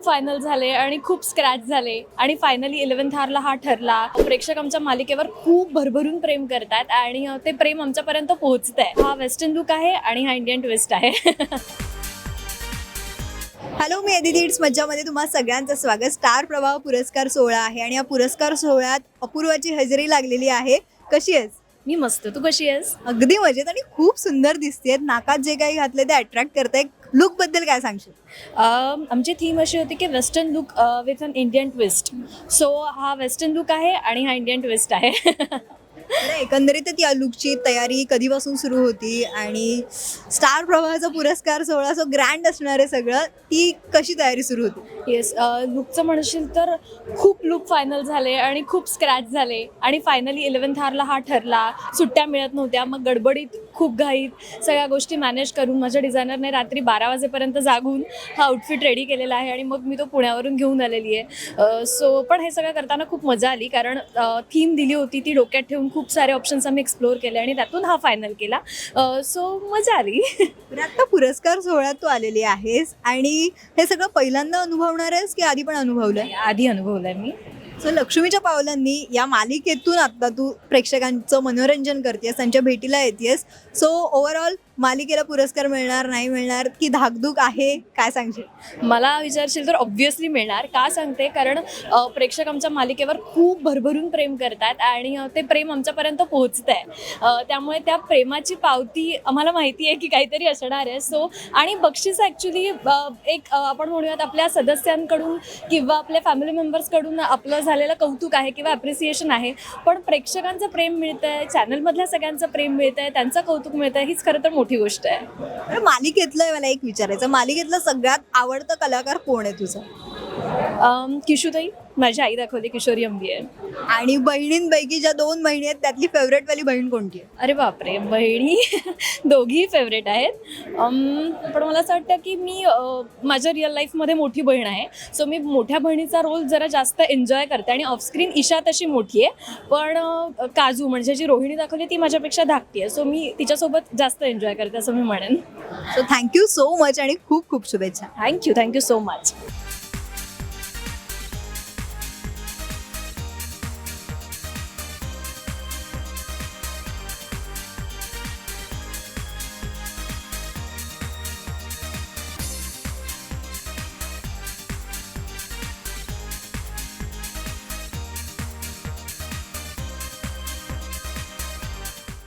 Look final झाले आणि खूप स्क्रॅच झाले. आणि फायनली इलेव्हन्थ हारला हा ठरला. प्रेक्षक आमच्या मालिकेवर खूप भरभरून प्रेम करतात आणि ते प्रेम आमच्यापर्यंत पोहोचत आहे हा वेस्टर्न लुक आहे आणि हा इंडियन ट्विस्ट आहे. हॅलो मी अदिती इट्स मज्जामध्ये तुम्हा सगळ्यांचं स्वागत. स्टार प्रवाह पुरस्कार सोहळा आहे आणि या पुरस्कार सोहळ्यात अपूर्वाची हजेरी लागलेली आहे. कशी आहेस? मी मस्त. तू कशी आहेस? अगदी मजेत आणि खूप सुंदर दिसतेत नाकात जे काही घातले ते अट्रॅक्ट करताय. लुकबद्दल काय सांगशील? आमची थीम अशी होती की western look with an Indian twist so हा वेस्टर्न लुक आहे आणि हा इंडियन ट्विस्ट आहे. बरं, एकंदरीतच या लुकची तयारी कधीपासून सुरू होती आणि स्टार प्रवाहाचा पुरस्कार सोहळा सो ग्रँड असणार आहे सगळं ती कशी तयारी सुरू होती? येस लुकचं म्हणशील तर खूप लुक फायनल झाले आणि खूप स्क्रॅच झाले. आणि फायनली इलेव्हन्थ थारला हा ठरला. सुट्ट्या मिळत नव्हत्या मग गडबडीत खूप घाईत. सगळ्या गोष्टी मॅनेज करून माझ्या डिझायनरने रात्री बारा वाजेपर्यंत जागून हा आउटफिट रेडी केलेला आहे आणि मग मी तो पुण्यावरून घेऊन आलेली आहे. सो पण हे सगळं करताना खूप मजा आली कारण थीम दिली होती ती डोक्यात ठेवून खूप सारे ऑप्शन्स आम्ही एक्सप्लोअर केले आणि त्यातून हा फायनल केला. सो मजा आली. आता पुरस्कार सोहळ्यात तू आलेली आहेस आणि हे सगळं पहिल्यांदा अनुभव अनुभवणार आहेस की आधी पण अनुभवलंय? आधी अनुभवलं मी. सो लक्ष्मीच्या पावलांनी या मालिकेतून आता तू प्रेक्षकांचं मनोरंजन करतेस त्यांच्या भेटीला येतेस. सो ओव्हरऑल मालिकेला पुरस्कार मिळणार नाही मिळणार की धाकधूक आहे? काय सांगशील? मला विचारशील तर ऑब्व्हियसली मिळणार. का सांगते? कारण प्रेक्षक आमच्या मालिकेवर खूप भरभरून प्रेम करतात आणि ते प्रेम आमच्यापर्यंत पोहोचत आहे त्यामुळे त्या प्रेमाची पावती आम्हाला माहिती आहे की काहीतरी असणार आहे. सो आणि बक्षीस ॲक्च्युली एक आपण म्हणूयात आपल्या सदस्यांकडून किंवा आपल्या फॅमिली मेंबर्सकडून आपलं झालेलं कौतुक आहे किंवा ॲप्रिसिएशन आहे. पण प्रेक्षकांचं प्रेम मिळतं आहे चॅनलमधल्या सगळ्यांचं प्रेम मिळतं आहे त्यांचं कौतुक मिळतं आहे हीच खरं तर मोठी गोष्ट आहे. बरं, मालिकेतलं मला एक विचारायचं मालिकेतलं सगळ्यात आवडतं कलाकार कोण आहे तुझं? अम, किशोताई माझी आई दाखवली किशोरी अंबी आहे आणि बहिणींपैकी ज्या दोन बहिणी आहेत त्यातली फेवरेट वाली बहीण कोणती आहे? अरे बापरे बहिणी दोघीही फेवरेट आहेत. अम, पण मला असं वाटतं की मी अ, माझ्या रिअल लाईफमध्ये मोठी बहीण आहे. सो मी मोठ्या बहिणीचा रोल जरा जास्त एन्जॉय करते आणि ऑफस्क्रीन ईशा तशी मोठी आहे. पण अ, काजू म्हणजे जी रोहिणी दाखवली ती माझ्यापेक्षा धाकटी आहे. सो मी तिच्यासोबत जास्त एन्जॉय करते असं मी म्हणेन. सो थँक्यू सो मच आणि खूप खूप शुभेच्छा. Thank you thank you so much